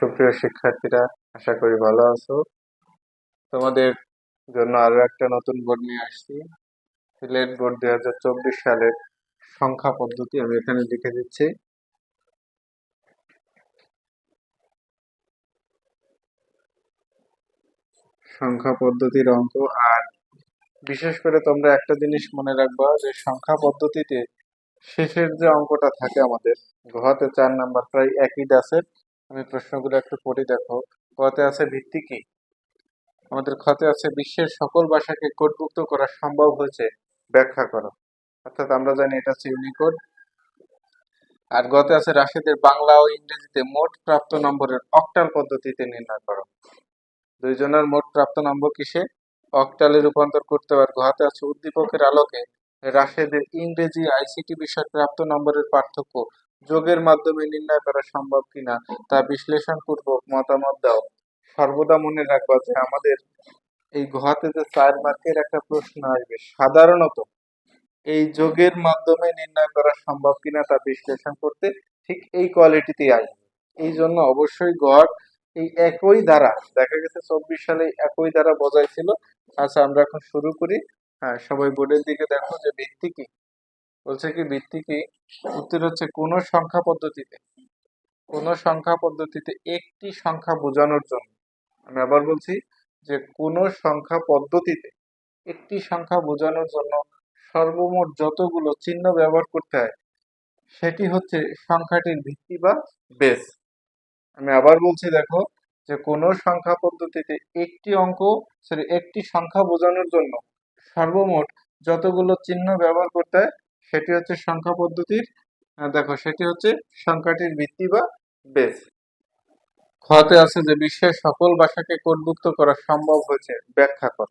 সুপ্রিয় শিক্ষার্থীরা, আশা করি ভালো আছো। তোমাদের জন্য আরও একটা নতুন বোর্ড নিয়ে আসছি। সিলেট বোর্ড দুই হাজার চব্বিশ সালের সংখ্যা পদ্ধতি আমি এখানে লিখে দিচ্ছি। সংখ্যা পদ্ধতির অঙ্ক আর বিশেষ করে তোমরা একটা জিনিস মনে রাখবা যে সংখ্যা পদ্ধতিতে শেষের যে অঙ্কটা থাকে আমাদের ঘতে চার নাম্বার প্রায় একই দাসের আমি প্রশ্নগুলো একটু পড়ি, দেখো। কতে আছে ভিত্তি কি? আমাদের খতে আছে বিশ্বের সকল ভাষাকে কোডভুক্ত করা সম্ভব হয়েছে, ব্যাখ্যা করো। অর্থাৎ আমরা জানি এটা হচ্ছে ইউনিকোড। আর গতে আছে রাশিদের বাংলা ও ইংরেজিতে মোট প্রাপ্ত নম্বরের অক্টাল পদ্ধতিতে নির্ণয় করো। দুইজনের মোট প্রাপ্ত নম্বর কিসে? অক্টালে রূপান্তর করতে পারে ঘতে আছে উদ্দীপকের আলোকে রাশিদের ইংরেজি আইসিটি বিষয় প্রাপ্ত নম্বরের পার্থক্য যোগের মাধ্যমে নির্ণয় করা সম্ভব কিনা তা বিশ্লেষণ পূর্বক মতামত দাও। সর্বদা মনে রাখবা যে আমাদের এই ঘতে যে চার মার্কের একটা প্রশ্ন আসবে, সাধারণত এই যোগের মাধ্যমে নির্ণয় করা সম্ভব কিনা তা বিশ্লেষণ করতে ঠিক এই কোয়ালিটিতেই আসবে। এই জন্য অবশ্যই গড় এই একই দ্বারা দেখা গেছে চব্বিশ সালে একই দ্বারা বজাইছিল আচ্ছা আমরা এখন শুরু করি। হ্যাঁ সবাই বোর্ডের দিকে দেখো যে ভিত্তি কি। বলছে কি, ভিত্তি কি? উত্তর হচ্ছে কোন সংখ্যা পদ্ধতিতে, কোন সংখ্যা পদ্ধতিতে একটি সংখ্যা বোঝানোর জন্য। আমি আবার বলছি যে, কোন সংখ্যা পদ্ধতিতে একটি সংখ্যা বোঝানোর জন্য সর্বমোট যতগুলো চিহ্ন ব্যবহার করতে হয়, সেটি হচ্ছে সংখ্যাটির ভিত্তি বা বেস আমি আবার বলছি, দেখো, যে, কোন সংখ্যা পদ্ধতিতে একটি অঙ্ক সরি একটি সংখ্যা বোঝানোর জন্য সর্বমোট যতগুলো চিহ্ন ব্যবহার করতে হয় সেটি হচ্ছে সংখ্যা পদ্ধতির দেখো সেটি হচ্ছে সংখ্যাটির ভিত্তি বা বেস খতে আছে যে বিশ্বের সকল ভাষাকে কোডভুক্ত করা সম্ভব হয়েছে, ব্যাখ্যা কর।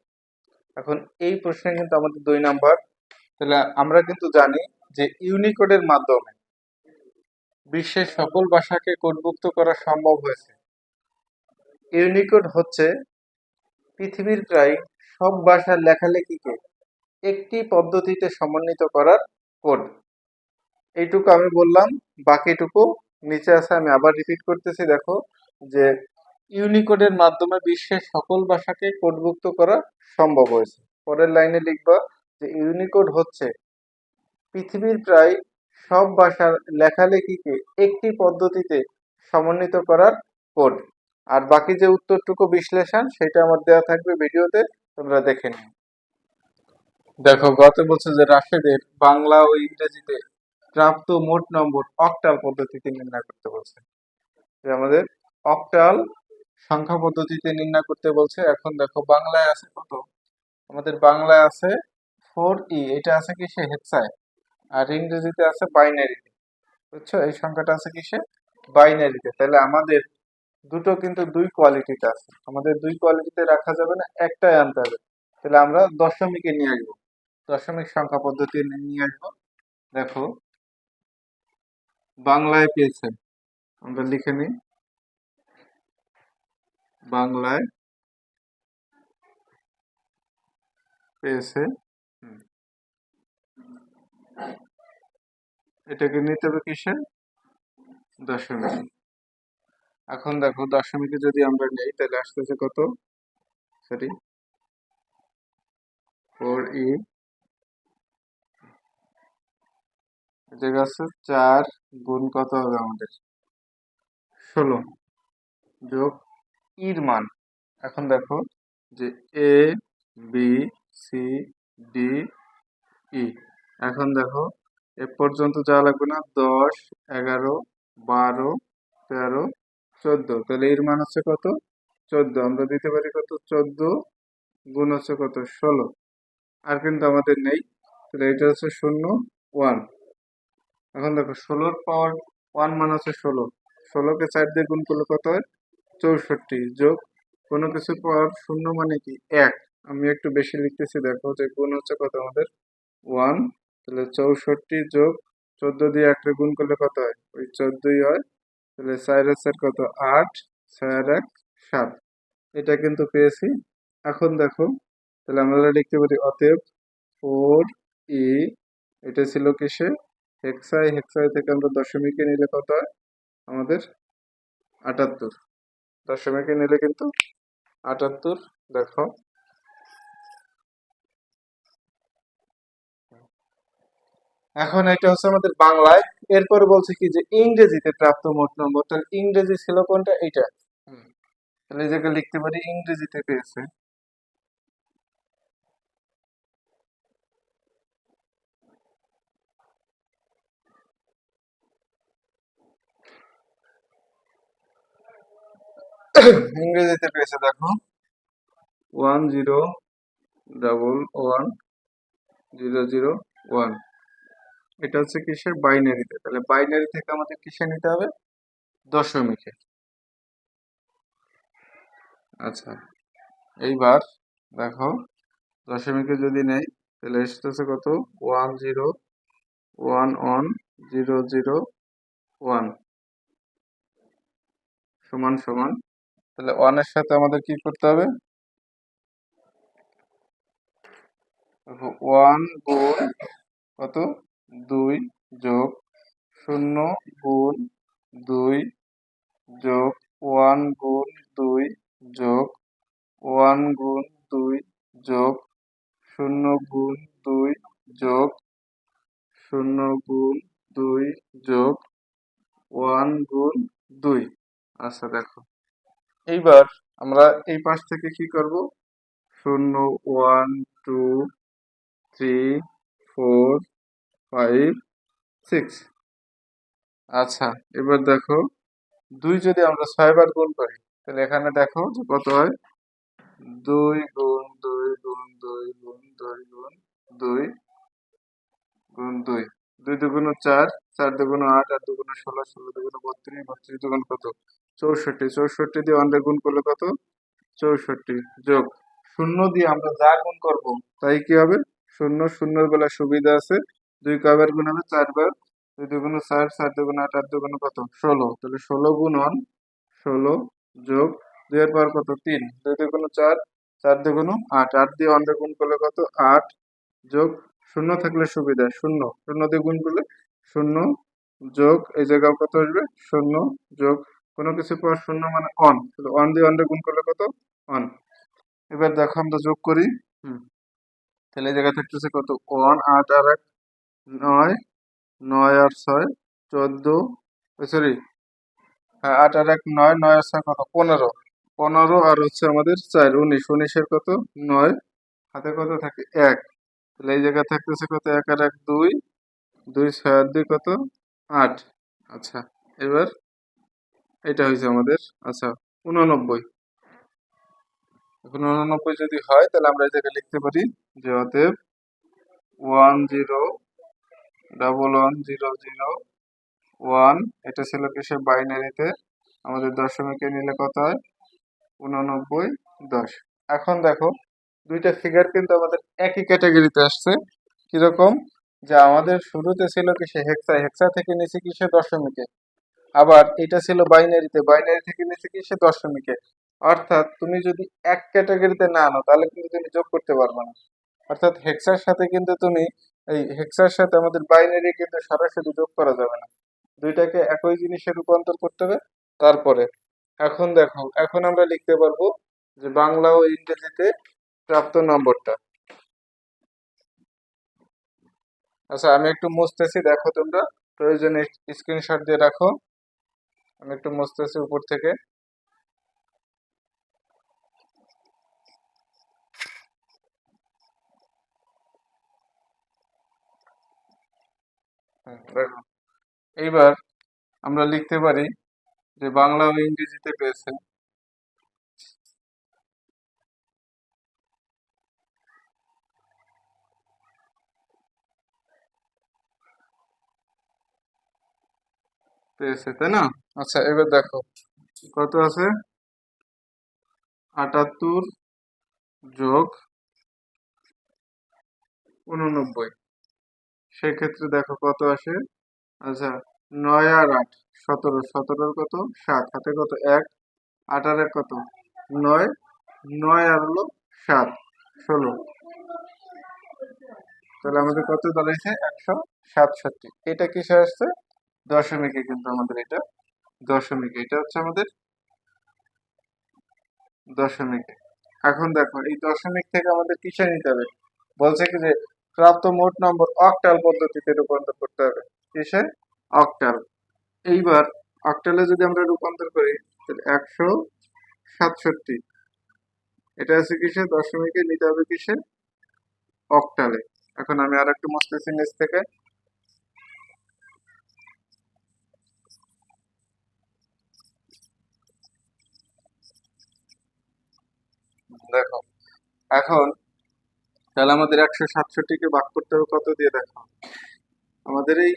এখন এই প্রশ্নে কিন্তু আমাদের দুই নাম্বার। তাহলে আমরা কিন্তু জানি যে ইউনিকোডের মাধ্যমে বিশ্বের সকল ভাষাকে কোডভুক্ত করা সম্ভব হয়েছে। ইউনিকোড হচ্ছে পৃথিবীর প্রায় সব ভাষার লেখালেখিকে একটি পদ্ধতিতে সমন্বিত করার কোড। এইটুকু আমি বললাম, বাকিটুকু নিচে আছে, আমি আবার রিপিট করতেছি, দেখো, যে ইউনিকোডের মাধ্যমে বিশ্বের সকল ভাষাকে কোডভুক্ত করা সম্ভব হয়েছে। পরের লাইনে লিখবা যে ইউনিকোড হচ্ছে পৃথিবীর প্রায় সব ভাষার লেখালেখিকে একটি পদ্ধতিতে সমন্বিত করার কোড। আর বাকি যে উত্তরটুকু বিশ্লেষণ, সেটা আমার দেওয়া থাকবে ভিডিওতে, তোমরা দেখে নিও। দেখো, গত বছর যে রাশেদের বাংলা ও ইংরেজিতে প্রাপ্ত মোট নম্বর অক্টাল পদ্ধতিতে নির্ণয় করতে বলছে। যে আমাদের অক্টাল সংখ্যা পদ্ধতিতে নির্ণয় করতে বলছে। এখন দেখো, বাংলায় আছে কত? আমাদের বাংলায় আছে ফোর ই এটা আছে কি সে হেক্সায়। আর ইংরেজিতে আছে বাইনারিতে বুঝছ? এই সংখ্যাটা আছে কিসে? বাইনারিতে তাহলে আমাদের দুটো কিন্তু দুই কোয়ালিটিতে আছে। আমাদের দুই কোয়ালিটিতে রাখা যাবে না, একটাই আনতে হবে। তাহলে আমরা দশমিকে নিয়ে আসব। দশমিক সংখ্যা পদ্ধতি নিয়ে আসব। দেখো, বাংলায় পেয়েছে। আমরা লিখে নিই। বাংলায় পেয়েছে। এটাকে নিতে হবে কিসে? দশমিক। এখন দেখো, দশমিকে যদি আমরা নেই, তাহলে আসতেছে কত? সরি ফোর ই জায়গা আছে চার গুণ কত হবে আমাদের? ষোলো যোগ ইর মান। এখন দেখো যে A B C D E এখন দেখো, এ পর্যন্ত যাওয়া লাগবে না, দশ, এগারো, বারো, তেরো, চোদ্দ। তাহলে এর মান হচ্ছে কত? চোদ্দ। আমরা দিতে পারি কত? চোদ্দ গুণ হচ্ছে কত? ষোলো। আর কিন্তু আমাদের নেই। তাহলে এটা হচ্ছে শূন্য, ওয়ান। এখন দেখো ষোলোর পাওয়ার ওয়ান মান হচ্ছে ষোলো। ষোলোকে চার দিয়ে গুণ করলে কত হয়? চৌষট্টি। যোগ কোনো কিছুর পাওয়ার শূন্য মানে কি? এক। আমি একটু বেশি লিখতেছি, দেখো যে গুণ হচ্ছে কত আমাদের? ওয়ান তাহলে চৌষট্টি যোগ চোদ্দ দিয়ে একটা গুণ করলে কত হয়? ওই চোদ্দই হয়। তাহলে চার হচ্ছে কত? আট। ছয় এক, সাত। এটা কিন্তু পেয়েছি। এখন দেখো, তাহলে আমরা লিখতে পারি অতএব ফোর ই এটা ছিল কিসে হেক্সাই হেক্সাই থেকে আমরা দশমিকে নিলে কত হয়? আমাদের আটাত্তর। দশমিকে নিলে কিন্তু আটাত্তর দেখো। এখন এটা হচ্ছে আমাদের বাংলায়। এরপর বলছে কি যে ইংরেজিতে প্রাপ্ত মোট নম্বর। তাহলে ইংরেজি ছিল কোনটা? এইটা। তাহলে এই জায়গায় লিখতে পারি ইংরেজিতে পেয়েছে। ইংরেজিতে পেয়েছে, দেখো। One zero double one zero zero one. এটা হচ্ছে কিসের? বাইনারিতে। তাহলে বাইনারি থেকে আমাদের কিসে নিতে হবে? দশমিকে। আচ্ছা এইবার দেখো, দশমিকে যদি নেই, তাহলে এসতেছে কত? One zero one one zero zero one. সমান সমান তাহলে ওয়ানের সাথে আমাদের কি করতে হবে? ওয়ান গুণ কত? দুই যোগ শূন্য গুণ দুই যোগ ওয়ান গুণ দুই যোগ ওয়ান গুণ দুই যোগ শূন্য গুণ দুই যোগ শূন্য গুণ দুই যোগ ওয়ান গুণ দুই। আচ্ছা দেখো। এইবার আমরা এই পাশ থেকে কি করব? শূন্য one two three four five six আচ্ছা এবার দেখো, দুই যদি আমরা ছয়বার গুণ করি, তাহলে এখানে দেখো যে কত হয়? দুই গুণ দুই গুণ দুই গুণ দুই গুণ দুই গুণ দুই। দুগুণ চার চার দুগুণ আট আট দুগুণ ষোলো ষোলো দুগুণ বত্রিশ বত্রিশ দুগুণ কত? চৌষট্টি। চৌষট্টি দিয়ে অন্ডে গুণ করলে কত? চৌষট্টি। যোগ। শূন্য দিয়ে আমরা যা গুণ করব, তাই কি হবে? শূন্য, শূন্যর বেলা সুবিধা আছে। দুই কয়বার গুণ হবে চারবার দুই দুগুণ চার চার দুগুণ আট আট দুগুণ কত? ষোলো। তাহলে ষোলো গুণ অন ষোলো যোগ দুইয়ের পর কত? তিন। দুই দুগুণ চার চার দুগুণ আট। আট দিয়ে অন্ডে গুণ করলে কত? আট যোগ শূন্য থাকলে সুবিধা, শূন্য। শূন্য দিয়ে গুণ করলে শূন্য যোগ, এই জায়গায় কত আসবে? শূন্য যোগ, কোনো কিছু পর শূন্য মানে অন অন দিয়ে অনটা গুণ করলে কত? অন এবার দেখো আমরা যোগ করি। হুম। তাহলে এই জায়গায় থাকতেছে কত? ওয়ান আট আর এক, নয় নয় আর ছয়, চোদ্দ সরি হ্যাঁ আট আর এক, নয় নয় আর ছয় কত? পনেরো। পনেরো আর হচ্ছে আমাদের চার, উনিশ। উনিশের কত? নয়। হাতে কত থাকে? এক। তাহলে এই জায়গায় থাকতেছে কত? এক আর এক দুই। দুই ছয় আর দুই কত? আট। আচ্ছা এবার এটা হয়েছে আমাদের আচ্ছা উননব্বই। এখন উননব্বই যদি হয়, তাহলে আমরা এই জায়গায় লিখতে পারি যে অতএব one zero double one zero zero one. এটা ছিল কিসে বাইনারিতে? আমাদের দশমিকে নিলে কত হয়? উননব্বই দশ। এখন দেখো দুইটা ফিগার কিন্তু আমাদের একই ক্যাটাগরিতে আসছে। কীরকম? যে আমাদের শুরুতে ছিল কিসে হেক্সা হেক্সা থেকে নিচে কিসে দশমিকে। আবার এটা ছিল বাইনারিতে বাইনারি থেকে নিচে কিসে দশমিকে। অর্থাৎ তুমি যদি এক ক্যাটাগরিতে না আনো তাহলে কিন্তু তুমি যোগ করতে পারবে না। অর্থাৎ হেক্সার সাথে কিন্তু তুমি, এই হেক্সার সাথে আমাদের বাইনারি কিন্তু সরাসরি যোগ করা যাবে না। দুইটাকে একই জিনিসে রূপান্তর করতে হবে, তারপরে। এখন দেখো, এখন আমরা লিখতে পারব যে বাংলা ও ইংরেজিতে প্রাপ্ত নম্বরটা। আচ্ছা আমি একটু মুছতেছি, দেখো তোমরা। প্রয়োজনে স্ক্রিনশট দিয়ে রাখো। আমি একটু মুছতেছি উপর থেকে। দেখো। এইবার আমরা লিখতে পারি যে বাংলা ও ইংরেজিতে পেয়েছে। পেয়েছে তাই না? আচ্ছা এবার দেখো। কত আছে? আটাত্তর যোগ উননব্বই সেক্ষেত্রে দেখো কত আসে? আচ্ছা নয় আর আট সতেরো। সতেরোর কত? সাত। হাতে কত? এক। আট আর এক কত? নয়। নয় আর হলো সাত। ষোলো। তাহলে আমাদের কত দাঁড়াইছে? একশো সাতষট্টি। এটা কিসে আসছে? দশমিকে কিন্তু আমাদের এটা। দশমিকে, এটা হচ্ছে আমাদের দশমিকে। এখন দেখো, এই দশমিক থেকে আমাদের কিসে নিতে হবে? বলছে কি যে, প্রাপ্ত মোট নম্বর অক্টাল পদ্ধতিতে রূপান্তর করতে হবে। কিসে? অক্টাল। এইবার অক্টালে যদি আমরা রূপান্তর করি, তাহলে একশো সাতষট্টি। এটা আছে কিসে? দশমিকে নিতে হবে কিসে? অক্টালে। এখন আমি আর একটু নিচ থেকে দেখো। এখন তাহলে আমাদের একশো সাতষট্টিকে ভাগ করতে হবে, কত দিয়ে দেখো? আমাদের এই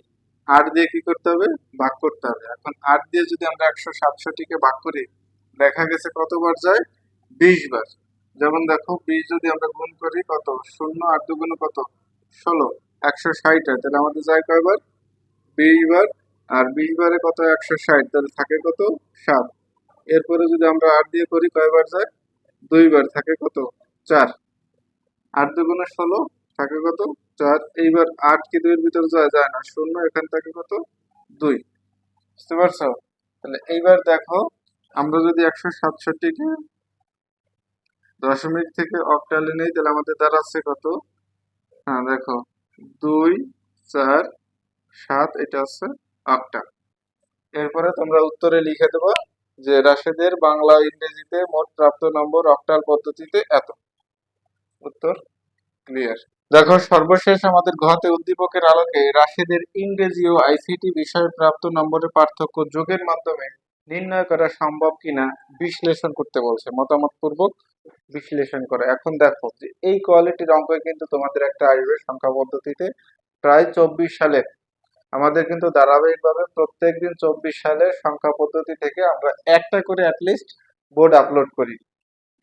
আট দিয়ে কি করতে হবে? ভাগ করতে হবে। এখন আট দিয়ে যদি আমরা একশো সাতষট্টিকে ভাগ করি, দেখা গেছে কতবার যায়? বিশ বার। যেমন দেখো, বিশ যদি আমরা গুণ করি কত? শূন্য, আট দুগুণ কত? ষোলো। একশো ষাট হয়। তাহলে আমাদের যায় কয়বার? বিশ বার। আর বিশ বারে কত? একশো ষাট। তাহলে থাকে কত? সাত। এরপরে যদি আমরা আট দিয়ে করি, কয়বার যায়? দুইবার থাকে কত? চার। আট দুগুণে ষোলো থাকে কত? চার। এইবার আট কি দুইয়ের ভিতর যায়? যায় না। শূন্য, এখান থেকে কত? দুই। বুঝতে পারছ? তাহলে এইবার দেখো, আমরা যদি একশো সাতষট্টিকে দশমিক থেকে অক্টালে নেই, তাহলে আমাদের দাঁড়াচ্ছে কত? হ্যাঁ দেখো। দুই, চার, সাত, এটা হচ্ছে অক্টাল এরপরে তোমরা উত্তরে লিখে দেবো যে রাশেদের বাংলা ইংরেজিতে মোট প্রাপ্ত নম্বর অক্টাল পদ্ধতিতে এত। উত্তর ক্লিয়ার দেখো, সর্বশেষ আমাদের ঘতে উদ্দীপকের আলোকে রাশেদের ইংরেজি ও আইসিটি বিষয়ে প্রাপ্ত নম্বরের পার্থক্য যোগের মাধ্যমে নির্ণয় করা সম্ভব কিনা বিশ্লেষণ করতে বলছে। মতামত পূর্বক বিশ্লেষণ করে। এখন দেখো যে এই কোয়ালিটির অঙ্ক কিন্তু তোমাদের একটা আসবে সংখ্যা পদ্ধতিতে প্রায় চব্বিশ সালে আমাদের কিন্তু ধারাবাহিকভাবে প্রত্যেক দিন চব্বিশ সালে সংখ্যা পদ্ধতি থেকে আমরা একটা করে অ্যাটলিস্ট বোর্ড আপলোড করি।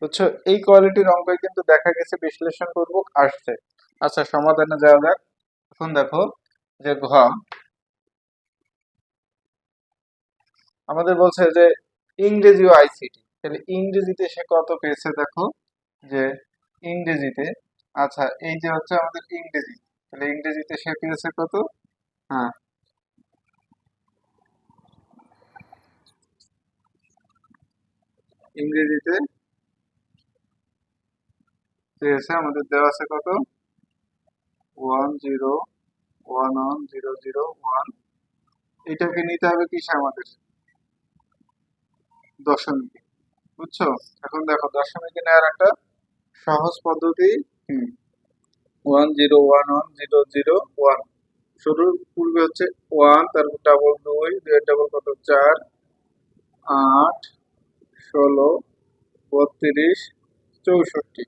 বুঝছ? এই কোয়ালিটির অঙ্কই কিন্তু দেখা গেছে, বিশ্লেষণ পূর্বক আসছে। আচ্ছা সমাধানে যাওয়া যাক। এখন দেখো যে ঘ। আমাদের বলছে যে ইংরেজি ও আইসিটি তাহলে ইংরেজিতে সে কত পেয়েছে দেখো? যে ইংরেজিতে আচ্ছা এই যে হচ্ছে আমাদের ইংরেজি। তাহলে ইংরেজিতে সে পেয়েছে কত? হ্যাঁ। ইংরেজিতে পেয়েছে আমাদের দেওয়া আছে কত? One zero, one one zero zero one. এটাকে নিতে হবে কিসে আমাদের? দশমিকে। বুঝছ? এখন দেখো, দশমিকে নেওয়ার একটা সহজ পদ্ধতি হুম one zero, one one zero zero one. শুরুর পূর্বে হচ্ছে ওয়ান তারপর ডাবল দুই দুই ডাবল কত? চার, আট, ষোলো, বত্রিশ, চৌষট্টি।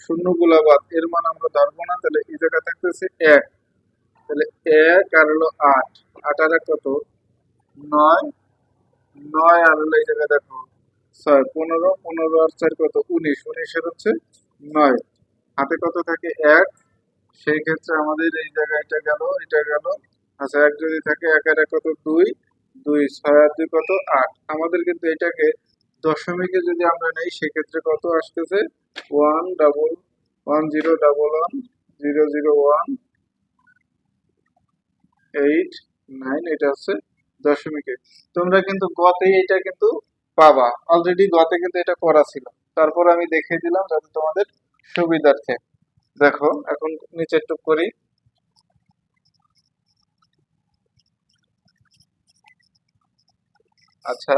শূন্যগুলা বাদ, এর মান আমরা ধরবো না, তাহলে এই জায়গা থাকতেছে এক। তাহলে এক আর হলো আট। আট আর কত? নয়। নয় আর হলো এই জায়গায় দেখো, ছয়, পনেরো। পনেরো আর চার কত? উনিশ। উনিশের হচ্ছে নয়। হাতে কত থাকে? এক। সেই ক্ষেত্রে আমাদের এই জায়গায় এটা গেল এটা গেল। আচ্ছা এক যদি থাকে, এক আর এক কত? দুই। দুই, ছয় আর দুই কত? আট। আমাদের কিন্তু এটাকে দশমিকে যদি আমরা নেই, সেক্ষেত্রে কত আসতেছে? One double, one zero double one, zero zero one, eight, nine, এটা হচ্ছে দশমিকে। তোমরা কিন্তু গতে এটা কিন্তু পাবা। অলরেডি গতে কিন্তু এটা করা ছিল। তারপর আমি দেখিয়ে দিলাম যাতে তোমাদের সুবিধার্থে। দেখো, এখন নিচে টুক করি। আচ্ছা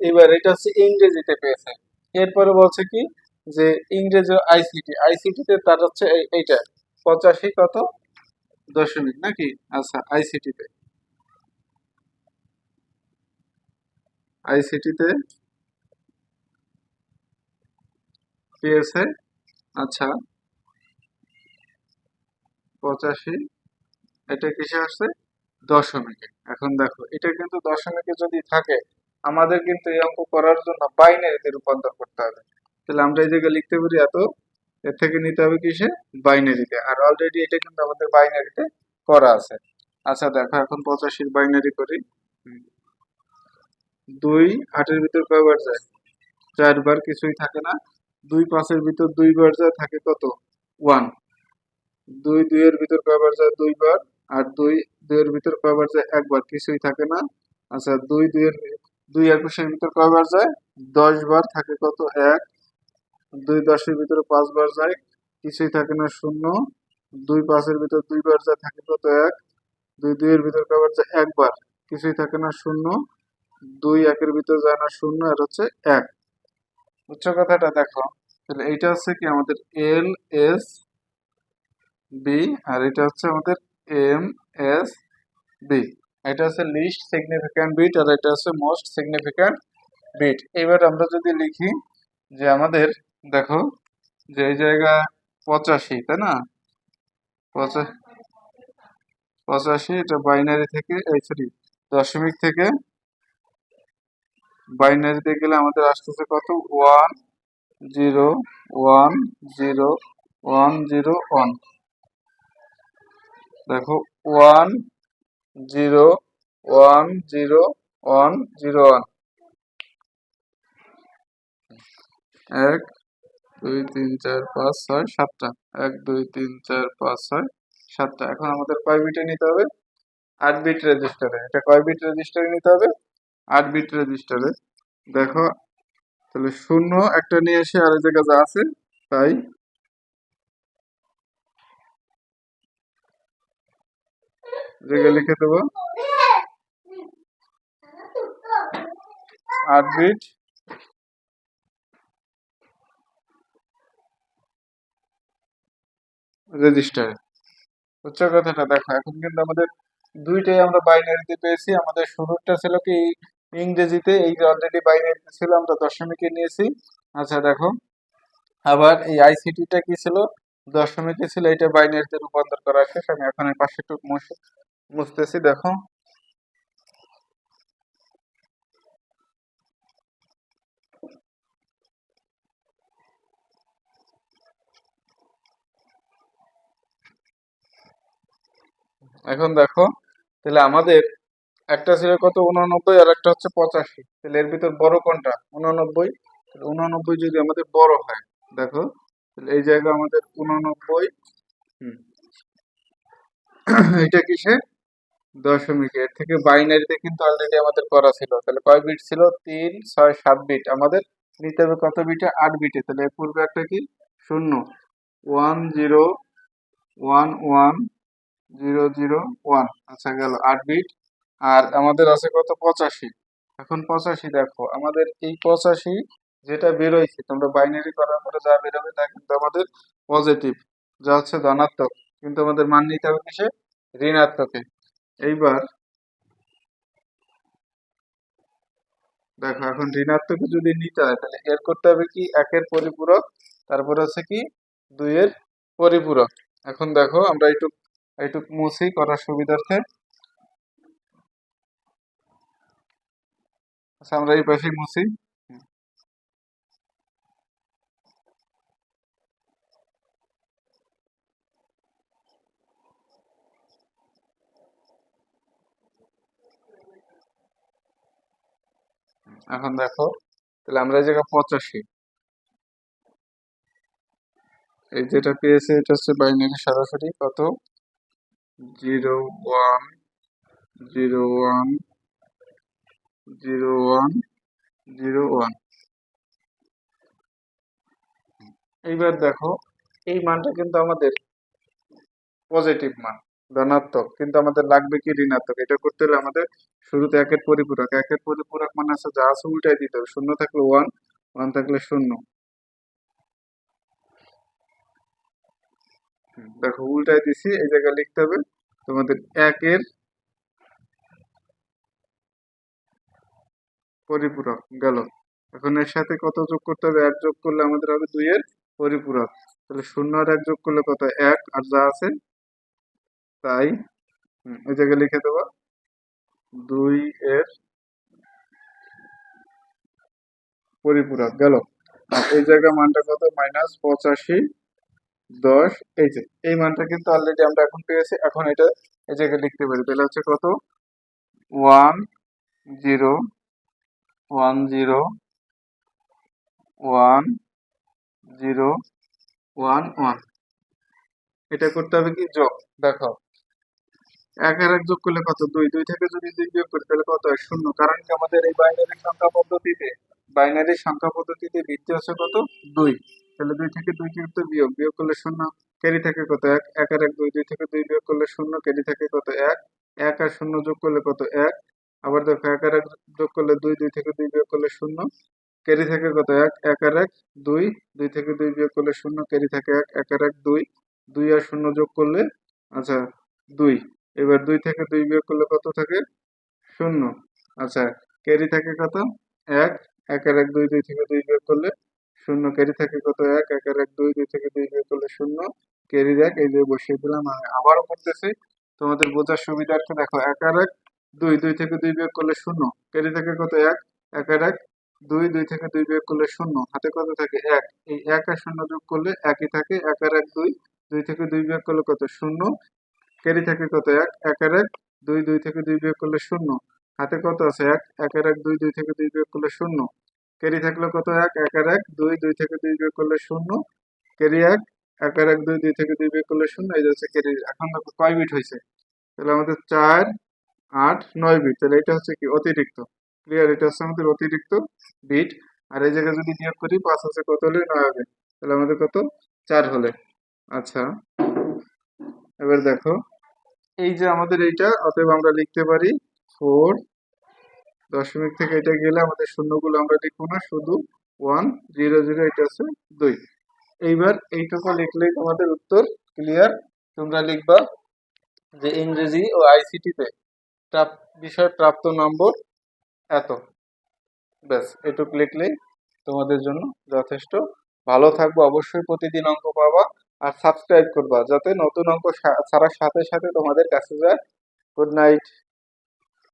এবার এটা হচ্ছে ইংরেজিতে পেয়েছে এরপরে বলছে কি, যে ইংরেজি আইসিটি আইসিটিতে তার হচ্ছে এইটা, পঁচাশি কত? দশমিক নাকি? আচ্ছা আইসিটিতে আইসিটিতে পেয়েছে আচ্ছা। পঁচাশি, এটা কিসে আসছে? দশমিকে। এখন দেখো, এটা কিন্তু দশমিকে যদি থাকে, আমাদের কিন্তু এই অঙ্ক করার জন্য বাইনারিতে রূপান্তর করতে হবে। তাহলে আমরা এই জায়গায় লিখতে পারি এত, এর থেকে নিতে হবে কিসে? বাইনারিতে। আর অলরেডি এটা কিন্তু আমাদের বাইনারিতে করা আছে। আচ্ছা দেখো, এখন পঁচাশির বাইনারি করি। দুই, আটের ভিতর কয়বার যায়? চারবার কিছুই থাকে না। দুই পাঁচের ভিতর দুইবার যায়, থাকে কত? ওয়ান। দুই দুইয়ের ভিতর কয়বার যায়? দুইবার। আর দুই দুইয়ের ভিতর কয়বার যায়? একবার। কিছুই থাকে না। আচ্ছা দুই দুইয়ের দুই একুশের ভিতর কয়বার যায়? দশ বার থাকে কত? এক। দুই দশের ভিতরে পাঁচবার যায়। কিছুই থাকে না, শূন্য। দুই পাঁচের ভিতর দুইবার যায়, থাকে কত? এক। দুই দুইয়ের ভিতর কবার যায়? একবার। কিছুই থাকে না, শূন্য। দুই একের ভিতর যায় না, শূন্য। আর হচ্ছে এক। উচ্চ কথাটা দেখো। তাহলে এইটা হচ্ছে কি? আমাদের এল এস বি আর এটা হচ্ছে আমাদের এম এস বি এটা হচ্ছে লিস্ট সিগনিফিক্যান্ট বিট আর এটা হচ্ছে মোস্ট সিগনিফিক্যান্ট বিট এবার আমরা যদি লিখি যে আমাদের, দেখো, যে এই জায়গা পঁচাশি, তাই না? পঁচা- পঁচাশি, এটা বাইনারি থেকে, এই সরি দশমিক থেকে বাইনারিতে গেলে আমাদের আসতেছে কত? One zero one zero one zero one দেখো one zero one zero one zero one এক, দুই, তিন, চার, পাঁচ, ছয়, সাতটা। এক, দুই, তিন, চার, পাঁচ, ছয়, সাতটা। এখন আমাদের কয় বিটে নিতে হবে? আট বিট রেজিস্টারে এটা কয় বিট রেজিস্টারে নিতে হবে? আট বিট রেজিস্টারে দেখো, তাহলে শূন্য একটা নিয়ে এসে আর এই জায়গায় যা আছে, তাই জায়গায় লিখে আট রেজিস্টারে উচ্চ কথাটা, দেখো, এখন কিন্তু আমাদের দুইটাই আমরা বাইনারিতে পেয়েছি। আমাদের ছিল কি, ইংরেজিতে, এই যে অলরেডি বাইনারিতে ছিল, আমরা দশমিকে নিয়েছি। আচ্ছা দেখো, আবার এই আইসিটিটা কি ছিল? দশমিকে ছিল এটা বাইনারিতে রূপান্তর করা শেষ। আমি এখন এই পাশে একটু মুছতেছি দেখো। এখন দেখো তাহলে আমাদের একটা ছিল কত? উননব্বই আর একটা হচ্ছে পঁচাশি। তাহলে এর ভিতর বড় কোনটা? উননব্বই। উননব্বই যদি আমাদের বড় হয় দেখো তাহলে এই জায়গা আমাদের উননব্বই। হুম, এটা কিসে দশমিক এর থেকে বাইনারিতে কিন্তু অলরেডি আমাদের করা ছিল। তাহলে কয় বিট ছিল? তিন, ছয়, সাত বিট আমাদের নিতে হবে কত বিটে আট বিটে তাহলে পূর্বে একটা কি? শূন্য। One zero, one one, zero zero, one. আচ্ছা গেল আট বিট আর আমাদের আছে কত? পঁচাশি। এখন পঁচাশি দেখো। আমাদের এই পঁচাশি যেটা বেরোইছে তোমরা বাইনারি করার পরে যা বেরোবে তা কিন্তু আমাদের পজিটিভ যা হচ্ছে ধনাত্মক। কিন্তু আমাদের মান নিতে হবে কিসে? ঋণাত্মকে। এইবার দেখো, এখন ঋণাত্মকে যদি নিতে হয়, তাহলে এর করতে হবে কি? একের পরিপূরক, তারপর হচ্ছে কি? দুইয়ের পরিপূরক। এখন দেখো, আমরা একটু একটু মুছি করার সুবিধার্থে। আচ্ছা আমরা এই পাশেই মুছি। এখন দেখো, তাহলে আমরা এই জায়গা পঁচাশি। এই যেটা পেয়েছে, এটা হচ্ছে বাইনারি সরাসরি, কত? Zero one zero one zero one zero one. এইবার দেখো, এই মানটা কিন্তু আমাদের পজিটিভ মান, ধনাত্মক, কিন্তু আমাদের লাগবে কি ঋণাত্মক? এটা করতে হলে আমাদের শুরুতে একের পরিপূরক একের পরিপূরক মানে আছে যা আছে উল্টাই দিতে হবে। শূন্য থাকলে ওয়ান ওয়ান থাকলে শূন্য। দেখো, উল্টাই দিছি, এই জায়গায় লিখতে হবে তোমাদের একের পরিপূরক গেল। এখন এর সাথে কত যোগ করতে হবে? এক যোগ করলে আমাদের হবে দুইয়ের পরিপূরক। তাহলে শূন্য আর এক যোগ করলে কত? এক, আর যা আছে তাই এই জায়গায় লিখে দেবো। দুই এর পরিপূরক গেল। এই জায়গায় মানটা কত? মাইনাস পঁচাশি, দশ, এই যে, এই মানটা কিন্তু অলরেডি আমরা এখন পেয়েছি। এখন এটা এই জায়গায় লিখতে পারি। তাহলে হচ্ছে কত? One zero one zero one zero, one one. এটা করতে হবে কি? যোগ। দেখো এক আর এক যোগ করলে কত? দুই। দুই থেকে যদি দুই বিয়োগ করি, তাহলে কত হয়? শূন্য। কারণ কি আমাদের এই বাইনারি সংখ্যা পদ্ধতিতে বাইনারি সংখ্যা পদ্ধতিতে ভিত্তি হচ্ছে কত? দুই। তাহলে দুই থেকে দুই কিন্তু বিয়োগ। বিয়োগ করলে শূন্য। ক্যারি থাকে কত? এক। এক আর এক দুই। দুই থেকে দুই বিয়োগ করলে শূন্য। ক্যারি থাকে কত? এক। এক আর শূন্য যোগ করলে কত? এক। আবার দেখো, এক আর এক যোগ করলে দুই দুই থেকে দুই বিয়োগ করলে শূন্য। ক্যারি থাকে কত? এক। এক আর এক দুই। দুই থেকে দুই বিয়োগ করলে শূন্য। ক্যারি থাকে এক। এক আর এক দুই। দুই আর শূন্য যোগ করলে আচ্ছা দুই। এবার দুই থেকে দুই বিয়োগ করলে কত থাকে? শূন্য। আচ্ছা ক্যারি থাকে কত? এক। এক আর এক দুই দুই থেকে দুই বিয়োগ করলে শূন্য। ক্যারি থাকে কত? এক। এক আর এক দুই দুই থেকে দুই বিয়োগ করলে শূন্য। ক্যারি এক এই যে বসিয়ে দিলাম আবারও করতেছি। তোমাদের বোঝার সুবিধার্থে দেখো এক আর এক দুই দুই থেকে দুই বিয়োগ করলে শূন্য। ক্যারি থাকে কত? এক। এক আর এক দুই দুই থেকে দুই বিয়োগ করলে শূন্য। হাতে কত থাকে? এক। এই এক আর শূন্য যোগ করলে একই থাকে। এক এক দুই দুই থেকে দুই বিয়োগ করলে কত? শূন্য। ক্যারি থাকে কত? এক এক আর এক, দুই দুই থেকে দুই বিয়োগ করলে শূন্য। হাতে কত আছে? এক এক আর এক, দুই দুই থেকে দুই বিয়োগ করলে শূন্য। ক্যারি থাকল কত? এক এক আর এক, দুই দুই থেকে দুই বিয়োগ করলে শূন্য। ক্যারি এক এক আর এক, দুই দুই থেকে দুই বিয়োগ করলে শূন্য। এই যাচ্ছে ক্যারি এখন কয় বিট হয়েছে? তাহলে আমাদের চার, আট, নয় বিট। তাহলে এটা হচ্ছে কি? অতিরিক্ত। ক্লিয়ার এটা হচ্ছে আমাদের অতিরিক্ত বিট। আর এই জায়গায় যদি বিয়োগ করি, পাঁচ আছে কত হলে নয় হবে। তাহলে আমাদের কত? চার হলে। আচ্ছা। এবার দেখো, এই যে আমাদের এইটা, অতএব আমরা লিখতে পারি ফোর দশমিক থেকে এটা গেলে আমাদের শূন্যগুলো আমরা লিখব না, শুধু ওয়ান জিরো জিরো এটা আছে দুই। এইবার এইটুকু লিখলেই তোমাদের উত্তর ক্লিয়ার তোমরা লিখবা যে ইংরেজি ও আইসিটিতে বিষয় প্রাপ্ত নম্বর এত। ব্যাস, এটুকু লিখলেই তোমাদের জন্য যথেষ্ট। ভালো থাকব, অবশ্যই প্রতিদিন অঙ্ক পাবা। আর সাবস্ক্রাইব করবা। যাতে নতুন অঙ্ক ছাড়ার সাথে সাথে তোমাদের কাছে যায়। Good night